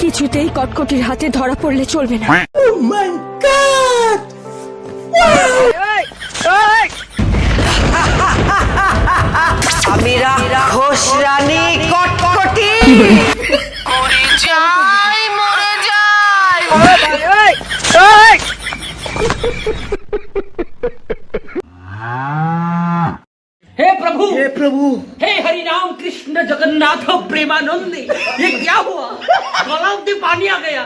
কিছুতেই কটকটির হাতে ধরা পড়লে চলবে না। আমি রাক্ষস রানী কটকটি। মরে যাই प्रभु। हे प्रभु। हे हरि राम कृष्ण जगन्नाथ प्रेमानंदी ये क्या हुआ? गलाव में पानी आ गया।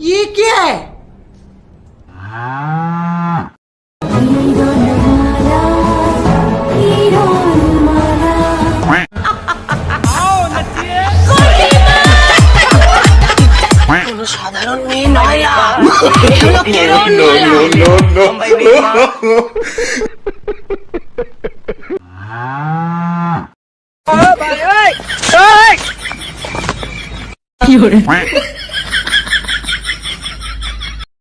ये क्या है কোনো সাধারণ মেয়ে নয় না 有人。